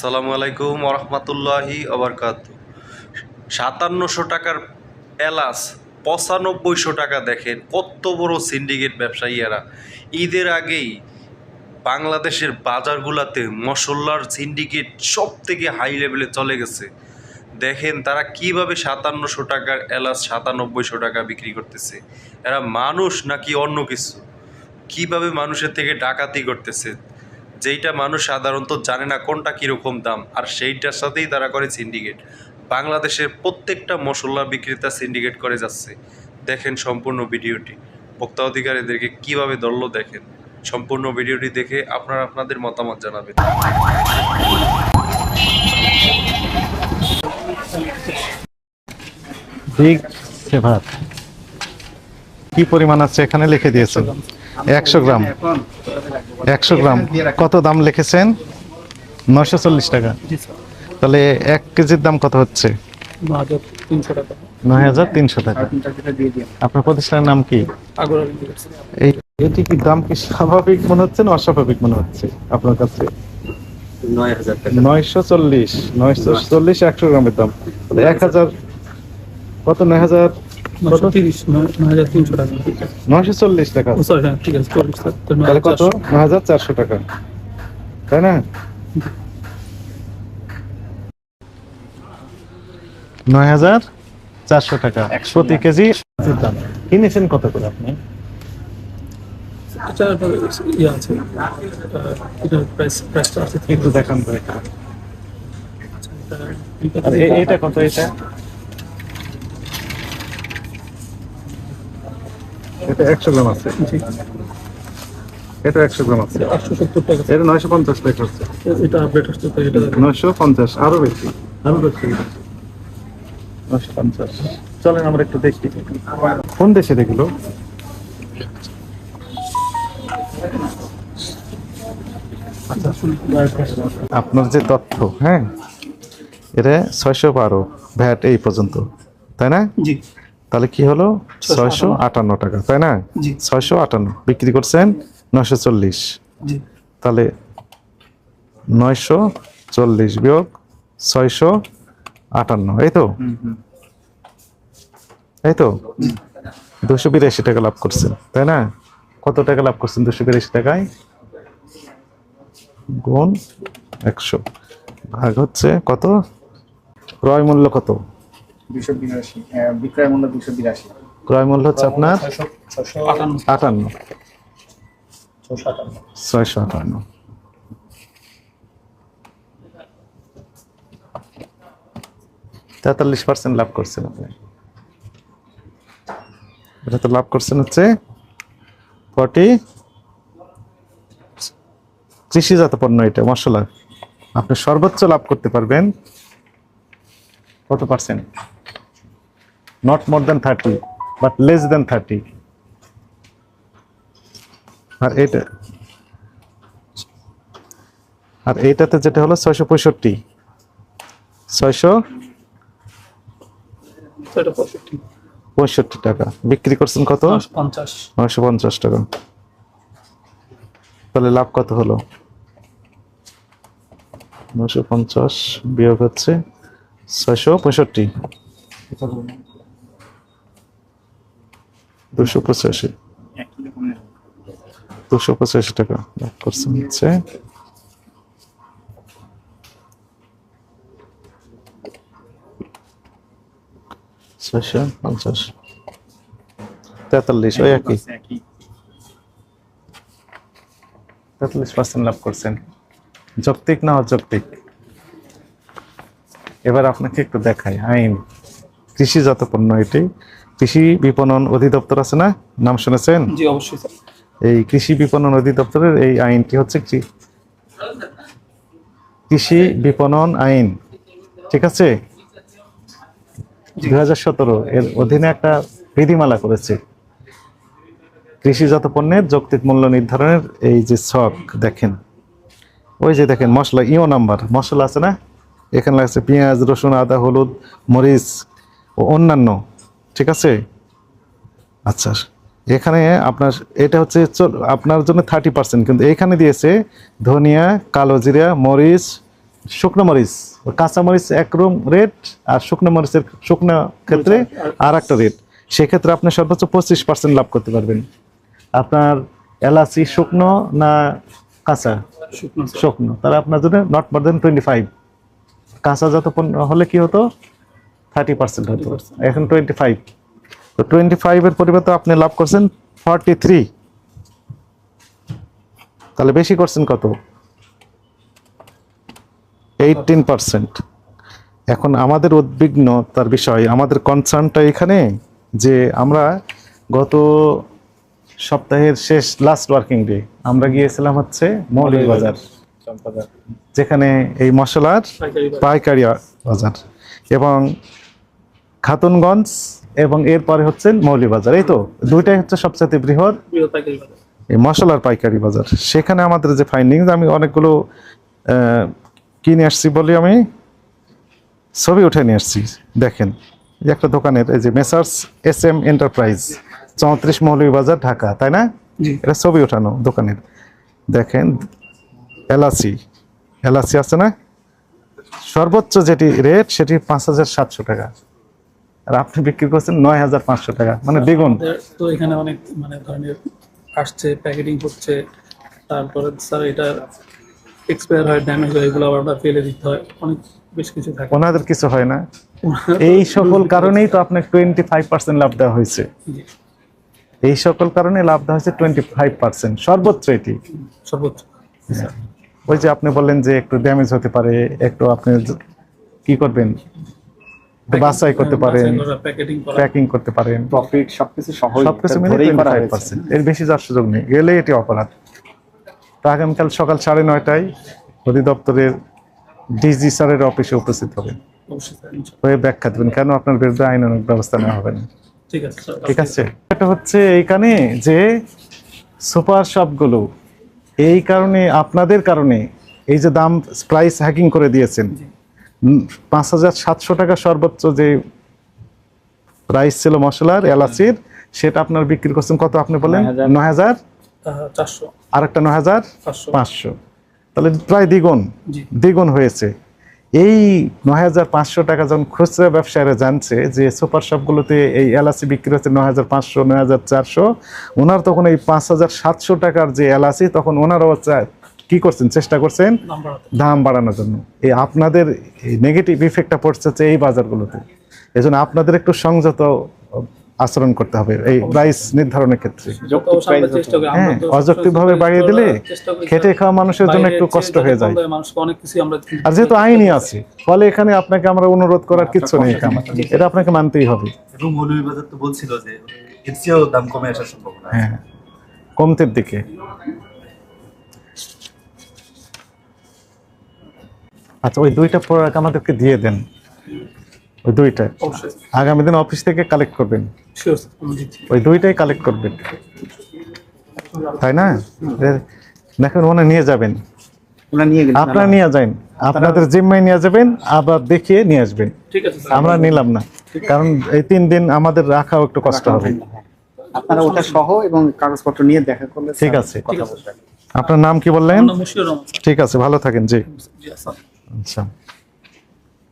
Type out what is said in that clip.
আসসালামু আলাইকুম ওরহমতুল্লাহি আবরকাত সাতান্নশো টাকার এলাচ, পঁচানব্বইশো টাকা দেখেন কত বড় সিন্ডিকেট ব্যবসায়ী এরা ঈদের আগেই বাংলাদেশের বাজারগুলোতে মশলার সিন্ডিকেট সব থেকে হাই লেভেলে চলে গেছে। দেখেন তারা কীভাবে সাতান্নশো টাকার এলাচ, সাতানব্বইশো টাকা বিক্রি করতেছে। এরা মানুষ নাকি অন্য কিছু? কীভাবে মানুষের থেকে ডাকাতি করতেছে? যেইটা মানুষ সাধারণত জানে না কোনটা কীরকম দাম, আর সেইটার সাথেই তারা করে সিন্ডিকেট বাংলাদেশের প্রত্যেকটা মশলা বিক্রেতা সিন্ডিকেট করে যাচ্ছে। দেখেন সম্পূর্ণ ভিডিওটি। ভোক্তা অধিকারীদেরকে কীভাবে ধরলো দেখেন? সম্পূর্ণ ভিডিওটি দেখে আপনারা আপনাদের মতামত জানাবেন। কি পরিমাণ আছে এখানে লিখে দিয়েছেন? একশো গ্রাম। একশো গ্রাম। কত দাম লিখেছেন? নশো চল্লিশ টাকা। তাহলে এক কেজির দাম কত হচ্ছে? নয় হাজার তিনশো টাকা। আপনার প্রতিষ্ঠানের নাম কি? এই এটি কি দাম কি স্বাভাবিক মনে হচ্ছে না অস্বাভাবিক মনে হচ্ছে আপনার কাছে? নয়শো চল্লিশ নয়শো চল্লিশ একশো গ্রামের দাম। এক হাজার কত? নয় হাজার নশো তিরিশ নয় হাজার তিনশো টাকা। নয়শো চল্লিশ টাকা। ও সরি হ্যাঁ ঠিক আছে চল্লিশ টাকা। তো নয় তাহলে কত? চারশো। নয় হাজার চারশো টাকা। তাই না? নয় হাজার চারশো টাকা প্রতি কেজি। দাম। কিনেছেন কত করে আপনি? এটা আপনার ইয়ে আছে আহ, এটা প্রাইস প্রাইসটা আছে একটু দেখান তো এটা। এটা- আর এ- এটা কত এটা এটা একশো গ্রাম আছে। এটা একশো গ্রাম আছে। সত্তর টাকা। এটা নয়শো পঞ্চাশ টাকা হচ্ছে। এটা আপডেট এটা নয়শো পঞ্চাশ আরও বেশি। আরও বেশি। নয়শো পঞ্চাশ। চলেন আমরা একটু দেখি। কোন দেশে দেখল আপনার যে তথ্য হ্যাঁ? এটা ছয়শো বারো ভ্যাট এই পর্যন্ত তাই না? জি। তাহলে কি হলো? ছয়শো আটান্ন। টাকা তাই না? ছয়শো আটান্ন বিক্রি করছেন নয়শো চল্লিশ। তাহলে নয়শো চল্লিশ বিয়োগ ছয়শো আটান্ন এই তো? এই তো? দুশো বিরাশি টাকা লাভ করছেন তাই না? কত টাকা লাভ করছেন দুশো বিরাশি টাকায়? গুণ একশো। ভাগ হচ্ছে কত? ক্রয় মূল্য কত? দুশো বিরাশি বিক্রয় মূল্য দুশো বিরাশি। ক্রয় মূল্য হচ্ছে আপনার ছয়শো ছয়শো আটান্ন। আটান্ন। আটান্ন। ছয়শো আটান্ন। তেতাল্লিশ পার্সেন্ট লাভ করছেন আপনি। এটা তো লাভ করছেন হচ্ছে ফর্টি কৃষিজাত পণ্য এটা মশলা। আপনি সর্বোচ্চ লাভ করতে পারবেন কত percent not more than thirty but less than thirty আর এটা আর এইটাতে যেটা হলো ছয়শো পঁয়ষট্টি। ছয়শো পঁয়ষট্টি। টাকা। বিক্রি করছেন কত? নয়শো পঞ্চাশ টাকা। তাহলে লাভ কত হলো? নয়শো পঞ্চাশ বিয়োগ হচ্ছে ছয়শো পঁয়ষট্টি। দুশো পঁচাশি। দুশো পঁচাশি টাকা করছেন হচ্ছে। তেতাল্লিশ তেতাল্লিশ পার্সেন্ট লাভ করছেন। যৌক্তিক না অযৌক্তিক? এবার আপনাকে একটু দেখাই। কৃষিজাত পণ্য এটি কৃষি বিপণন অধিদপ্তর আছে না? নাম শুনেছেন? জি অবশ্যই স্যার। এই কৃষি বিপণন অধিদপ্তরের এই আইনটি হচ্ছে কৃ- কৃষি বিপণন আইন। ঠিক আছে? দুই হাজার সতেরো এর অধীনে একটা বিধিমালা করেছে। কৃষিজাত পণ্যের যৌক্তিক মূল্য নির্ধারণের এই যে ছক দেখেন। ওই যে দেখেন মশলা ইও নাম্বার মশলা আছে না? এখানে লাগছে পেঁয়াজ রসুন আদা হলুদ মরিচ ও অন্যান্য ঠিক আছে? আচ্ছা এখানে আপনার এটা হচ্ছে আপনার জন্য থার্টি পার্সেন্ট কিন্তু এখানে দিয়েছে ধনিয়া কালো জিরা মরিচ শুকনো মরিচ। কাঁচা মরিচ একরকম রেট আর শুকনো মরিচের শুকনো ক্ষেত্রে আর একটা রেট সেক্ষেত্রে আপনি সর্বোচ্চ পঁচিশ পার্সেন্ট লাভ করতে পারবেন। আপনার এলাচি শুকনো না কাঁচা? শুকনো। তাহলে আপনার জন্য not more than twenty five কাঁচা যত পণ্য হলে কি হতো? থার্টি পার্সেন্ট হতো এখন টোয়েন্টি ফাইভ তো টোয়েন্টি ফাইভের পরিবর্তে আপনি লাভ করছেন ফর্টি থ্রি তাহলে বেশি করছেন কত? এইটিন পার্সেন্ট এখন আমাদের উদ্বিগ্নতার বিষয় আমাদের কনসার্নটা এখানে যে আমরা গত সপ্তাহের শেষ লাস্ট ওয়ার্কিং ডে আমরা গিয়েছিলাম হচ্ছে মৌলভীবাজার চম্পাদার যেখানে এই মশলার পাইকারি বাজার। বাজার এবং খাতুনগঞ্জ এবং এরপরে হচ্ছে মৌলভীবাজার এই তো দুইটাই হচ্ছে সবচেয়ে বৃহৎ বাজার এই মশলার পাইকারি বাজার। সেখানে আমাদের যে ফাইন্ডিংস আমি অনেকগুলো কিনে আসছি বলে আমি ছবি উঠে নিয়ে আসছি। দেখেন একটা দোকানের এই যে মেসার্স এস এম এন্টারপ্রাইজ চৌত্রিশ মৌলভীবাজার ঢাকা তাই না? এটা ছবি ওঠানো দোকানের। দেখেন এলাচি এলাচি আছে না? সর্বোচ্চ যেটি রেট সেটি পাঁচ হাজার সাতশো টাকা। আর আপনি বিক্রি করছেন নয় হাজার পাঁচশো টাকা। মানে দ্বিগুণ। তো এখানে অনেক মানে ধরনের আসছে প্যাকেটিং হচ্ছে তারপরে স্যার এটা এক্সপায়ার হয় ড্যামেজ হয় এগুলো আবার ফেলে দিতে হয়। অনেক বেশ কিছু থাকে। ওনাদের কিছু হয় না। এই সকল কারণেই তো আপনার টোয়েন্টি ফাইভ পার্সেন্ট লাভ দেওয়া হয়েছে। এই সকল কারণে লাভ দেওয়া হয়েছে টোয়েন্টি ফাইভ পার্সেন্ট সর্বোচ্চ এটি। সর্বোচ্চ। ওই যে আপনি বললেন যে একটু ড্যামেজ হতে পারে একটু আপনি কি করবেন? বাছাই করতে পারেন প্যাকেটিং প্যাকিং করতে পারেন। প্রফিট সবকিছু সহ সবকিছু মিলে এর বেশি যাওয়ার সুযোগ নেই। গেলে এটি অপরাধ। তো আগামীকাল সকাল সাড়ে নয়টায় অধিদপ্তরের ডিজি স্যারের অফিসে উপস্থিত হবেন। অবশ্যই স্যার ইনশাআল্লাহ। হয়ে ব্যাখ্যা দেবেন কেন আপনার বিরুদ্ধে আইনানুগ ব্যবস্থা নেওয়া হবে না। ঠিক আছে ঠিক আছে। এটা হচ্ছে এইখানে যে সুপার শপগুলো এই কারণে আপনাদের কারণে এই যে দাম প্রাইস হ্যাকিং করে দিয়েছেন পাঁচ হাজার সাতশো টাকা সর্বোচ্চ যে প্রাইস ছিল মশলার এলাচির সেটা আপনার বিক্রি করছেন কত আপনি বলেন? 9,000 নয় হাজার? চারশো। আর একটা নয় হাজার পাঁচশো। তাহলে প্রায় দ্বিগুণ। দ্বিগুণ হয়েছে। এই নয় হাজার পাঁচশো টাকা যখন খুচরা ব্যবসায়ীরা জানছে যে সুপার শপগুলোতে এই এলাচি বিক্রি হচ্ছে নয় হাজার পাঁচশো নয় হাজার চারশো ওনার তখন এই পাঁচ হাজার সাতশো টাকার যে এলাচি তখন ওনারাও কি করছেন চেষ্টা করছেন দাম বাড়ানোর জন্য। এই আপনাদের নেগেটিভ ইফেক্টটা পড়ছে এই বাজারগুলোতে। এই জন্য আপনাদের একটু সংযত আচরণ করতে হবে। এই প্রাইস নির্ধারণের ক্ষেত্রে। হ্যাঁ অযৌক্তিকভাবে বাড়িয়ে দিলে খেটে খাওয়া মানুষের জন্য একটু কষ্ট হয়ে যায়। আর যেহেতু আইনই আছে ফলে এখানে আপনাকে আমরা অনুরোধ করার কিচ্ছু নেই এখানে। এটা আপনাকে মানতেই হবে। এবং মৌলভীবাজার তো বলছিল যে এর চেয়েও দাম কমে আসার সম্ভাবনা হ্যাঁ কমতের দিকে। আচ্ছা ওই দুইটা প্রোডাক্ট আমাদেরকে দিয়ে দেন। ওই দুইটা অবশ্যই। আগামী দিন অফিস থেকে কালেক্ট করবেন। ওই দুইটাই কালেক্ট করবেন। তাই না? দেখেন ওনা নিয়ে যাবেন। আপনারা নিয়ে যান আপনাদের জিম্মায় নিয়ে যাবেন আবার দেখিয়ে নিয়ে আসবেন। ঠিক আছে স্যার। আমরা নিলাম না। কারণ এই তিন দিন আমাদের রাখাও একটু কষ্ট হবে। আপনারা ওটা সহ এবং কাগজপত্র নিয়ে দেখা করলে ঠিক আছে। আপনার নাম কি বললেন। ঠিক আছে ভালো থাকেন জি। জি আচ্ছা।